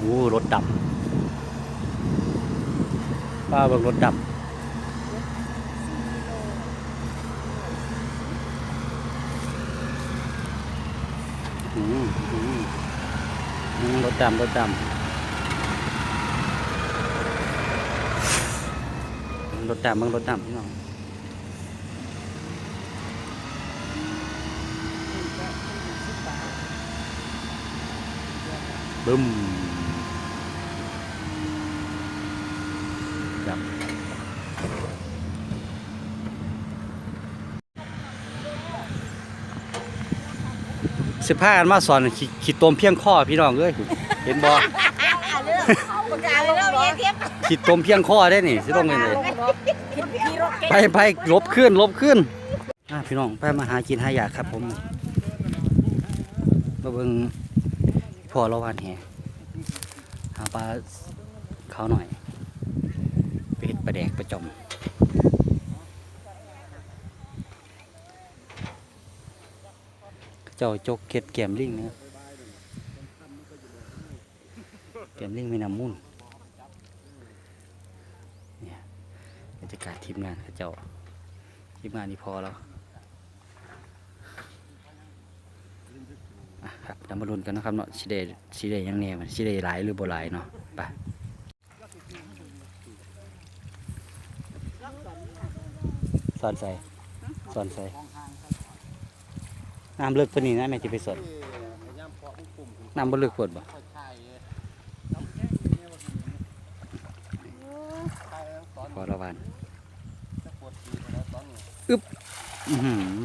โอ้รถดำป้าเบิ่งรถดำอืมอืมรถดำรถดำรถดำเบิ่งรถดำพี่น้องบึ้ม ดำสิพากันมาสอนขีขีดตมเพียงข้อพี่น้องเอ้ยเห็นบ่ประกาศเลยแล้วเทียบขีดตมเพียงข้อได้นี่สิต้องเงินเลยขี่รถเก่งไปไปลบขึ้นลบขึ้นอะพี่น้องไปมาหากินหาอยากครับผมมาเบิ่งพ่อเราวานแหหาปลาเขาหน่อย ไปเห็ดปลาแดกปลาจอมเจ้าจกเก็ดแกมลิงนะครับแกมลิงไม่นำมุ่นเนี่ยบรรยากาศทีมงานเจ้าทีมงานนี่พอแล้วครับนำมาลุ้นกันนะครับเนาะสิเดสิเดยังแน่มันสิเดหลายหรือบ่หลายเนาะไป สอนใส่สอนใส่น้ำเลิกปานนี้นะแม่จะไปสอนน้ำบ่เลิกปวดบ่พอละวันอึ๊บอื้อหือ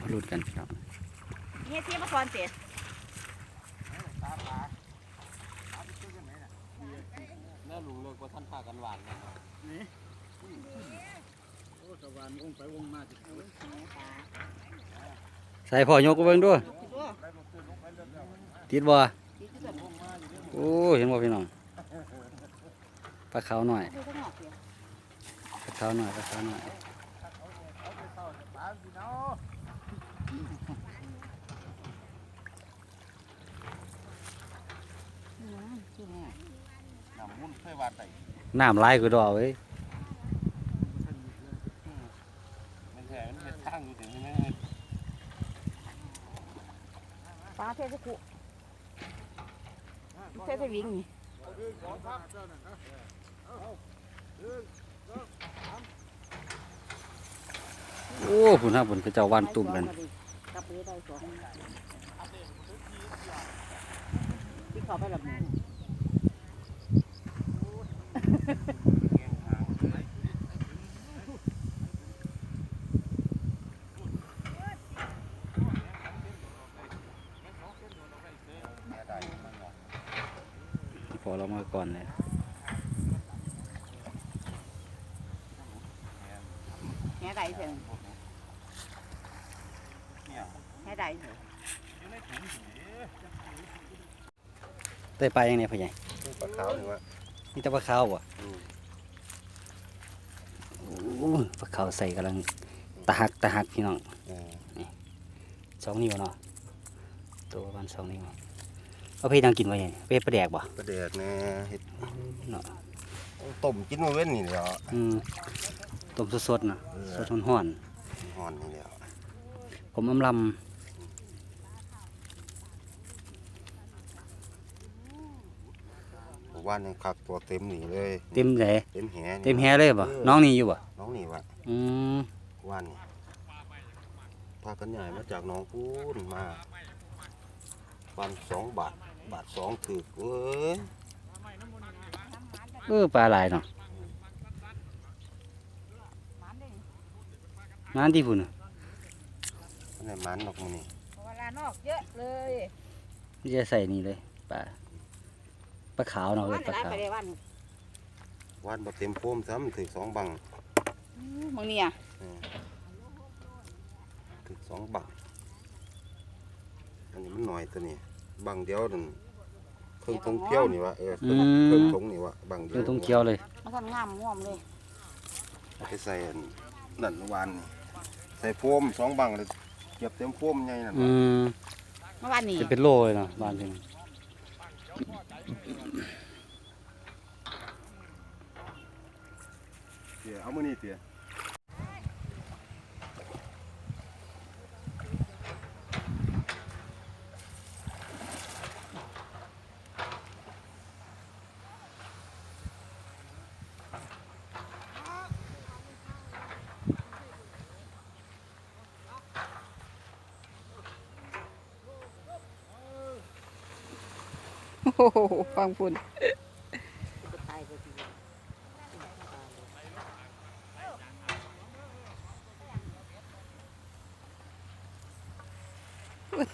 จะมาลุ้นกันพี่น้องเนี่ยเทียบมาคอนเสียแม่ลุงเลิกว่าท่านพากันหวานนะใส่พ่อยกก็เบิ่งด้วยติดบ่โอ้เห็นบ่พี่น้องปลาขาวหน่อยปลาขาวหน่อยปลาขาวหน่อย น้ำมุ่นเคยวานไปน้ำลายคือดอกเว้ยมันแท้มันเป็นทางอยู่ถึงใช่ไหมฟ้าเทศกุเทศวิ่งนี่โอ้พุ่นฮะพุ่นเขาเจ้าวันตุ่มกัน ได้สองที่เขาไปแบบนี้พอเรามาก่อนเลย แง่ใดเถอะแง่ใด เถอะเต้ยไปยังไงพ่อใหญ่ปลาขาวนี่วะนี่จะปลาขาวบ่อืมโอ้ยปลาขาวใส่กำลังตะหักตะหักพี่น้องเออสองนิ้วเนาะตัวประมาณสองนิ้วเอาไปนั่งกินไว้ไงไปปลาแดกบ่ปลาแดกแน่เห็ดเนาะต้มกินมาเว้นนี่เดียวอืมต้มสดๆเนาะเออสดห้อนห่อนนี่เดียวๆผมอำล ว่านยังคักตัวเต็มนี่เลยำเต็มไหนเต็มแหนี่เต็มแฮเลยบ่น้องนี่อยู่บ่น้องนี่วะอืมว่านนี่พากันใหญ่มาจากหน้องพูนมาปันสองบาทบาทสองถือเว้ยเออปลาหลายเนาะนั่นที่พุ่นน่ะอันนี้มันดอกมันนี่เวลานอกเยอะเลยนี่จะใส่นี่เลยปลาป ลาขาวเนาะเอวัอนปลาไหนขาวไปได้วันว่านบ่เต็มโฟมซ้ำถือสองบังมึงเนี่ยเออถือสองบังอันนี้มันหน่อยตัวนี้บังเดียวนั่นเครื่องทงเที่ยวนี่วะเอออืมเครื่องทงนี่วะบางเดีเรื่องตรงเคียวเลยมันก็งามง่วมเลยไปใส่อันนั่นเมื่อวานนี่ใส่โฟมสองบังเลยเก็บเต็มโฟมใหญ่นั่นอืวะมเมื่อวานนี้จะเป็นโลเลยเนาะบ้านเพิ่น เอามือนี่เตี๋ยโอ้โหฟังพุ่น ภา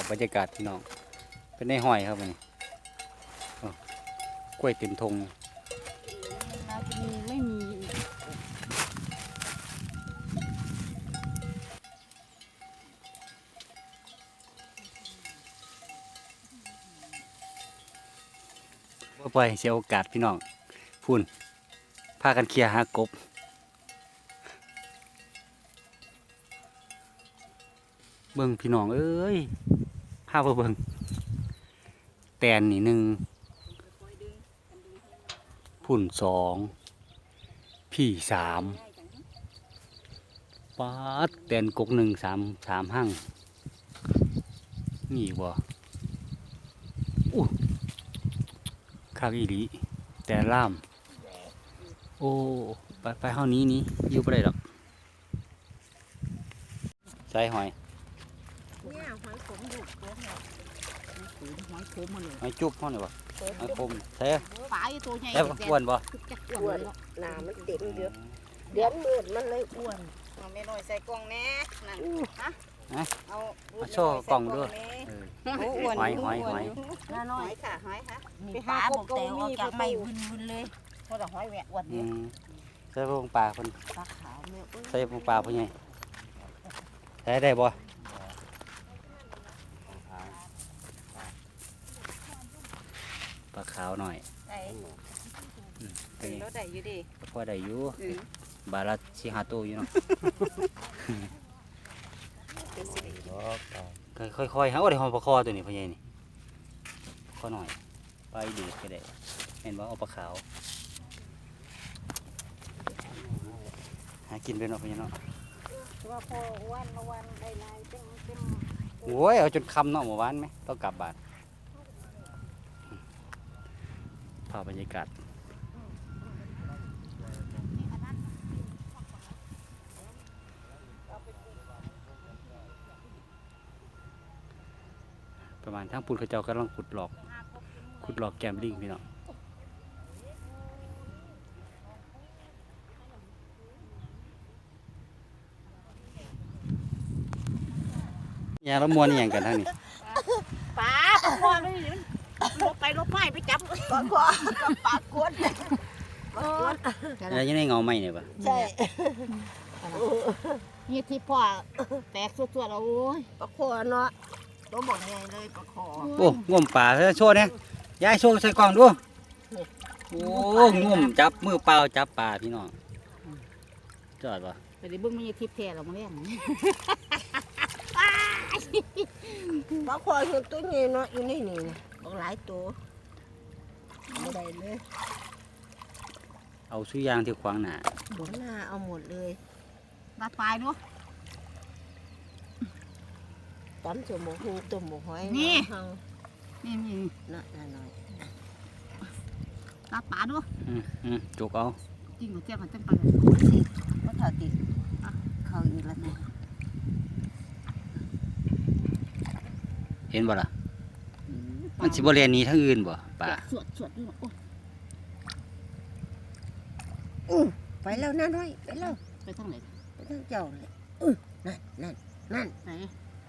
พบรรยากาศพี่น้อง เป็นในห้อยครับอันนี้อ้าวกล้วยเต็มทง ปล่อยเสียโอกาสพี่น้องพุ่นพากันเคลียร์หากบเบิ่งพี่น้องเอ้ยพาไปเบิ่งแตนนี่หนึ่งพุ่นสองพี่สามปาดแตนกกหนึ่งสามสามห้างนี่บ่ คากอีหลีแต่ล่าม โอ้ไปไปเฮานี้นี้อยู่บ่ได้ดอกใส่หอยเนี่ยหอยขมดุเยอะเลยหอยขมมันเลยหอยจุ๊บเฮานี่บ่หอยคมใส่ปลาอยู่ตัวใหญ่แล้วอ้วนบ่จะอ้วนเลยหนามันเต็มเยอะเดือนมืดมันเลยอ้วนเอาไม่น้อยใส่กล่องแน่นั่นฮะ เอามาโชว์กล่องด้วยเออโอ้อ้วนหอยหอยหอยน้าน้อยค่ะหอยค่ะไปหาบอกแต่ออกจากไม่วินวินเลยเพราะแต่หอยแหวกอ้วนอืเนี่ยมใส่พวกปลาเพิ่นปลาขาวแม่เอ้ยใส่พวกปลาเพิ่นไงใส่ได้บ่ปลาขาวหน่อยได้อืมเป็นไงรถได้อยู่ดิพอได้อยู่อืมบาทละสิหาตัวอยู่เนาะ ค่อยๆหาโอ้ได้หอมปลาคอตัวนี้พ่อใหญ่นี่ขอหน่อยไปดีดก็ได้เห็นบ่เอาปลาขาวหากินเป็นเนาะพ่อใหญ่เนาะว่าพอวันละวันได้นายเต็มเต็มโอ้ยเอาจนคำเนาะเมื่อวานไหมต้องกลับบ้านภาพบรรยากาศ ประมาณทั้งปูนเขาเจ้ากำลังขุดหลอก ขุดหลอกแกมลิงพี่เนาะยาละมวนอย่างกันทั้งนี้ปลาปลาคอเลยลบไปลบไปไปจับปลาคอปลากดยาอยู่ในเงาไม้เนี่ยปะใช่นี่ที่พ่อแตกสวดๆเอาโอ้ยปลาคอเนาะ ตัวบอกไงเลยปลาคอโอ้ง่วมป่าเธอโชว์เนี่ยยายโชว์ใส่กล่องดูโอ้ง่วมจับมือเปล่าจับปลาพี่น้องจอดปะไปได้เบิ่งมันยังทิพย์แท้เรามาเลี้ยงปลาคอเห็นตัวนี้เนาะอยู่ในนี่นะบอกหลายตัวไม่ได้เลยเอาสุยางที่ขวางหน้าหัวหน้าเอาหมดเลยรัดปลายเนาะ ตำสมหมูต้มหมูหอยนี่ เฮานี่นี่เนาะน่าหน่อยรัดปลาดูอืมอืมจุกเอาจริงเหรอเจ้ากันจังไปก็ถอดติดอะเข้าอีกแล้วนะเห็นบ่ล่ะมันสิบ่เรียนหนี้ทั้งอื่นบ่ป่าสวดสวดดูโอ้อู้ไปแล้วนั่นน้อยไปแล้วไปทางไหนไปทางเจ้าเลยอู้นั่นนั่นนั่นไหน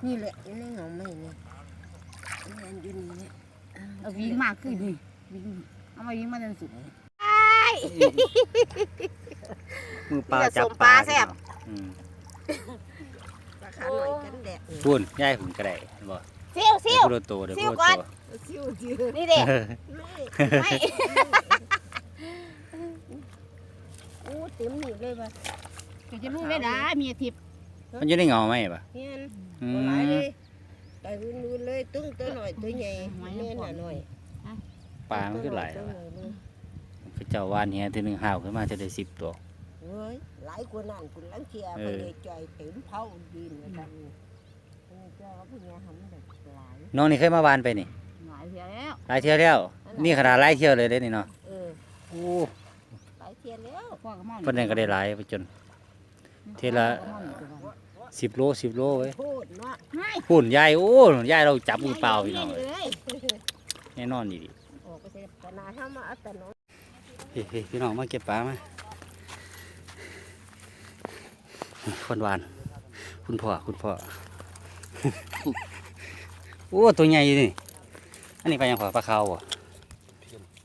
นี่แหละอยู่ในเงาไม่นี่นั่นอยู่นี่เนี่ยนเอาวิ่งมากขึ้นนี่วิ่งเอามาวิ่งมาจนสุดมือปลานี่ก็จับส้มปลาแซ่บอืมปลาขาหน่อยกันแดดพูนย่ายหุ่นก็ได้บ่ซิวซิเดี๋ยววพูดโตเดี๋ยวซิ่พูวดก่อนโตซิวจืดนี่เด็กไม่อู้เต็มหนีเลยป่ะก็จะรู้ไม่ได้มีอาทิตย์ มันจะได้เงาไหมปะเฮียนอืบ่มหลายเลยแต่รุนๆเลยตึ้งตัวหน่อยตัวใหญ่แม่น่ะหน่อยปลามันคือหลายตัววะน่อยเลยคือเจ้าวานเฮียทีหนึงห่าวขึ้นมาจะได้สิบตัว เฮ้ยหลายกว่านั้นคุณลังเทียเอไปอเลยจ่อยเต็มเผาดินกันอันนี้เจ้าว่าพวกเนี้ยทำแบบหลาย น้องนี่เคยมาวานไปนี่หลายเที่ยวแล้วหลายเที่ยวแล้ว นี่ขนาดหลายเที่ยวเลยเด้นี่เนาะเออโอ้หลายเทียแล้วพ่อก็มองเพิ่นเองก็ได้หลายไปจน เที่ยวละ สิบโลสิบโลเว้ยโคตรเนาะไม่พุ่นยายโอ้ยายเราจับมือเปล่าพี่น้องเลเลยยแน่นอนดีดีออกไปเสร็จแต่นาถ้ามาเอาแต่น้องเฮ้ยพี่น้องมาเก็บปลามานี่คนหวาน คุณพ่อคุณพ่อ โอ้ตัวใหญ่อยู่นี่ อันนี้ปลาหยังพ่อปลาขาวบ่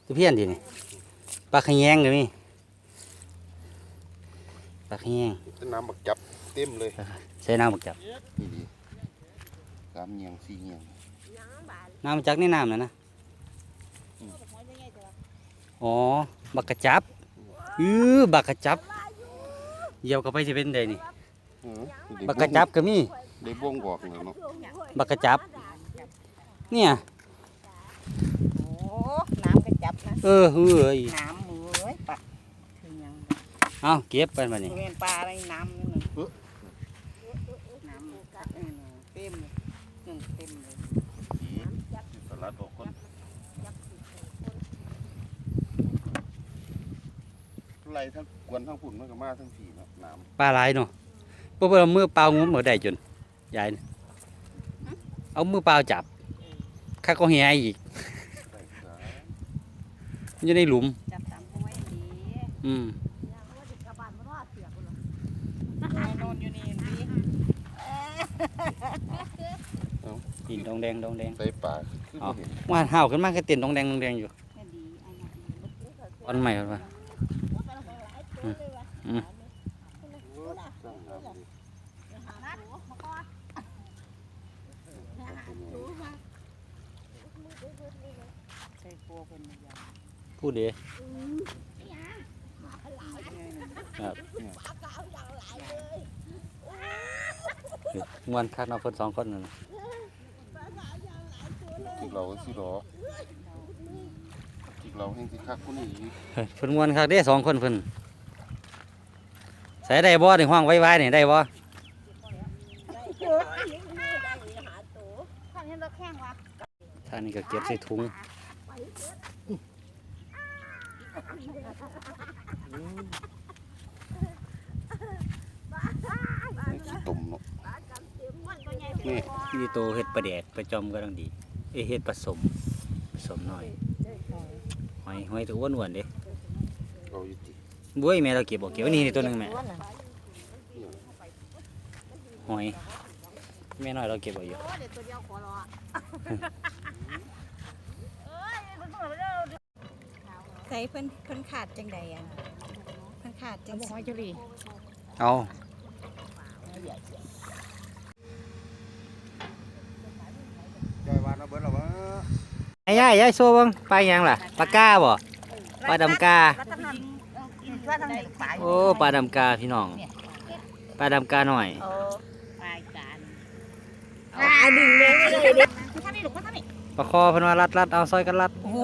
ตัวเพี้ยนดินี่ปลาขะแยงก็มีปลาขะแยง น้ำบักจับเต็มเลย ใช้น้ำบักจับนี่ดีสามเงียงสี่เงียงน้ำบักจักนี่น้ำนะนะอ๋อบักกระจับอือบักกระจับเหยียบเข้าไปจะเป็นไดนี่อืมบักกระจับก็มีได้บ่วงบอกเลยเนาะบักกระจับ เนี่ยโอ้น้ำกระจับนะเออเอ้ยน้ำมือเว้ยปะคือยังเอาเก็บไปมานี่เป็นปลาอะไรน้ำนี่หนึ่งน้ำกัดนี่หนึ่งเต็มเลยหนึ่งเต็มเลย สีสลัดออกคน ไล่ทั้งกวนทั้งฝุ่นมันก็มาทั้งผีเนาะน้ำปลาหลายเนาะเพราะว่ามือเปล่างมเหมือได้จนยายน่ะเอามือเปล่าจับข้าก็เหียอีกได้จ้ามันอยู่ในหลุม จับตามเขาไว้ดีอืมนอนอยู่นี่ดีหินดองแดงดองแดงใส่ปลาคือบ่เห็นว่านห่าวขึ้นมาก็เต้นดองแดงดองแดงอยู่แค่ดีอันนั้นอันใหม่ก่อนว่าสร้างน้ำดีใส่ตัวเป็นอย่าง พูดเดีครับมวนคักเนาะคนสองคนนั่นจิกเราสิดอจิกเราแห่งสิคักคนนี้เพิ่นมวนคักเด้สองคนเพิ่น ใส่ได้บ่ในห้องไว้ๆนี่ได้บ่เออนี่นี่ได้หาตัวข้างนี้เราแข้งวะทางนี้ก็เก็บใส่ถุงแห่งสิตุ่มเนาะนี่นี่โตเฮ็ดปลาแดกปลาจอมก็ต้องดี เอยเฮ็ดผสมผสมหน่อยหอยหอยตัวอ้วนๆเด้เราอยู่ติ บุ้ยแม่เราเก็บบ่เก็บไว้นี่นี่ตัวหนึงแม่หอยแม่น้อยเราเก็บไว้อยู่โอ้เดี๋ยวตัวเดียวขอรอใส่เพิ่นเพิ่นขาดจังใดอะเพิ่นขาดจัจะงบอกว่าจะรีเอายายวานเอาเบิดแล้ววะไอ้ยายยายโซ่เบิ่งปลาหยังล่ะปลากาบ่ปลาดำกา อ้ปลาดำกาพี่น้องปลาดำกาหน่อยโอ้รายการอ่าดึงแม่ไม่ได้เด็กท่านนี่ลูกท่านนี่ปลาคอเพิ่นว่ารัดรัดเอาซอยกันรัด โอ้โห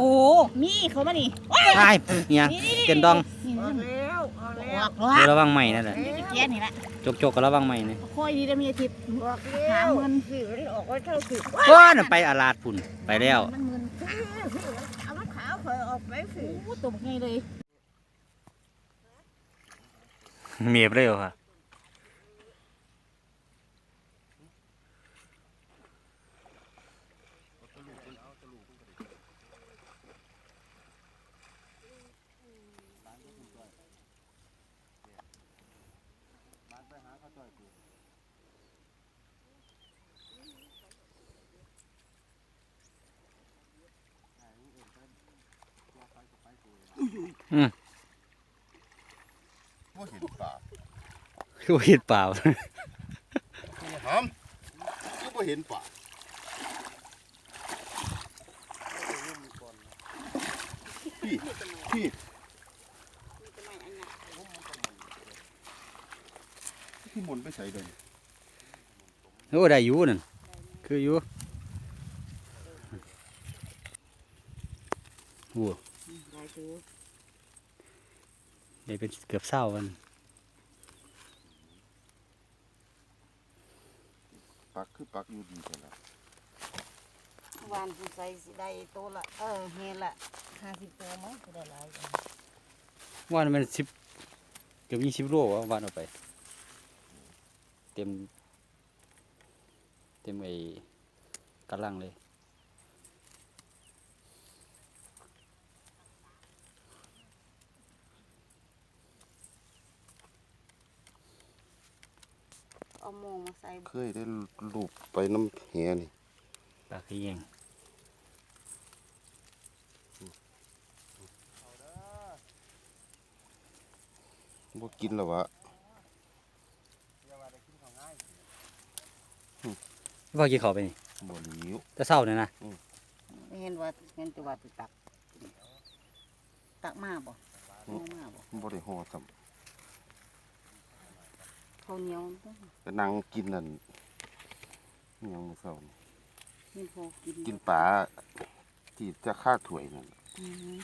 มีเขามานี่ใช่เนี่ยเกินดองนี่ออกนี่แล้วออกแล้วบอกว่าเดี๋ยวระวังใหม่นั่นแหละนี่เกียนี่แหละจกจกๆก็ระวังใหม่นี่ค่อยดีจะมีอาทิตย์บอกแล้วสิมันออกไว้เท่าสิว้าน่ะไปอาลาดพุ่นไปแล้วมันมึนเอามะขาวเคยออกไปสิโอ้ตัวไงเลย มีเปรี้ยวค่ะอืม คือเห็ดเปล่าหำก็บ่เห็นป่าพี่พี่ที่หมุนไปใส่เลยโอ้ได้อยู่นั่นคืออยู่โอ้หลายตัวได้เป็นเกือบเศร้ามัน ปัก คือปักอยู่ดีกันละวานสิใส่สิได้ตัวละเออเฮดละห้าสิบตัวมั้งสิได้หลายกันว่ามันสิบเกือบยี่สิบโลวะวันออกไป เต็ม เต็มไอ้กระลังเลย โมงมาใส่เคยได้ลูบไปน้ำแหนี่ปลาขี้เองบ่กินแล้ววะว่ากี่เขาไปนี่บ่หลิวแต่เศร้าเนี่ยนะเห็นว่าเห็นแต่ว่าสิตัก ตักมาบ่เอามาบ่บ่ได้ห่อซ้ ข้าวเหนียวต้องำก็นั่งกินนั่นอิหยังมื้อเช้านี่มีพอกินกินปลาที่จะฆ่าถ้วยนั่นอืม